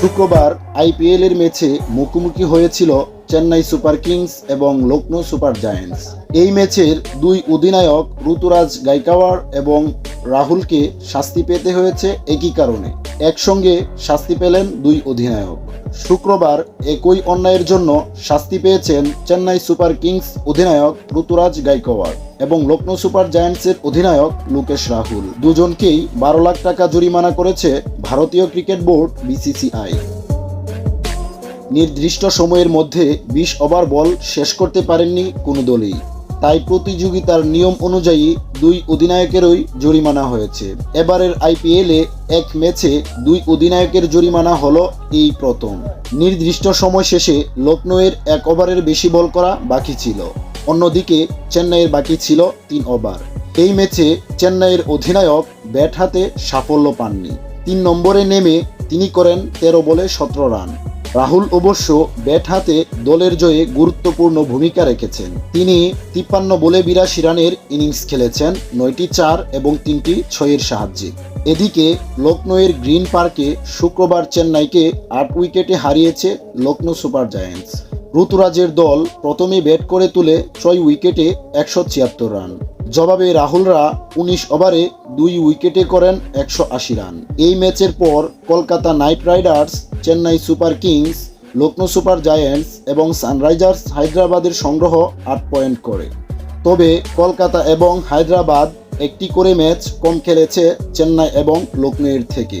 শুক্রবার আইপিএল এর ম্যাচে মুখোমুখি হয়েছিল চেন্নাই সুপার কিংস এবং লখনৌ সুপার জায়ান্টস। এই ম্যাচের দুই অধিনায়ক ঋতুরাজ গাইকাওয়ার এবং রাহুলকে শাস্তি পেতে হয়েছে একই কারণে। একসঙ্গে শাস্তি পেলেন দুই অধিনায়ক। শুক্রবার একই অন্যায়ের জন্য শাস্তি পেয়েছেন চেন্নাই সুপার কিংস অধিনায়ক ঋতুরাজ গাইকোয়াড় এবং লখনৌ সুপার জায়ান্টসের অধিনায়ক লোকেশ রাহুল। দুজনকেই বারো লাখ টাকা জরিমানা করেছে ভারতীয় ক্রিকেট বোর্ড বিসিসিআই। নির্দিষ্ট সময়ের মধ্যে বিশ ওভার বল শেষ করতে পারেননি কোনো দলই। তাই প্রতিযোগিতার নিয়ম অনুযায়ী দুই অধিনায়কেরই জরিমানা হয়েছে। এবারের আইপিএলে এক ম্যাচে দুই অধিনায়কের জরিমানা হলো এই প্রথম। নির্দিষ্ট সময় শেষে লখনৌয়ের এক ওভারের বেশি বল করা বাকি ছিল। অন্যদিকে চেন্নাইয়ের বাকি ছিল তিন ওভার। এই ম্যাচে চেন্নাইয়ের অধিনায়ক ব্যাট হাতে সাফল্য পাননি। তিন নম্বরে নেমে তিনি করেন তেরো বলে সতেরো রান। রাহুল অবশ্য ব্যাট হাতে দলের জয়ে গুরুত্বপূর্ণ ভূমিকা রেখেছেন। তিনি তিপ্পান্ন বলে বিরাশি রানের ইনিংস খেলেছেন, নয়টি চার এবং তিনটি ছয়ের সাহায্যে। এদিকে লখনৌয়ের গ্রিন পার্কে শুক্রবার চেন্নাইকে আট উইকেটে হারিয়েছে লখনৌ সুপার জায়ান্টস। ঋতুরাজের দল প্রথমে ব্যাট করে তুলে ছয় উইকেটে একশো ছিয়াত্তর রান। জবাবে রাহুলরা উনিশ ওভারে দুই উইকেটে করেন একশো আশি রান। এই ম্যাচের পর Kolkata Knight Riders Chennai Super Kings Lucknow Super Giants এবং সানরাইজার্স হায়দ্রাবাদের সংগ্রহ আট পয়েন্ট করে। তবে কলকাতা এবং হায়দ্রাবাদ একটি করে ম্যাচ কম খেলেছে চেন্নাই এবং লখনৌয়ের থেকে।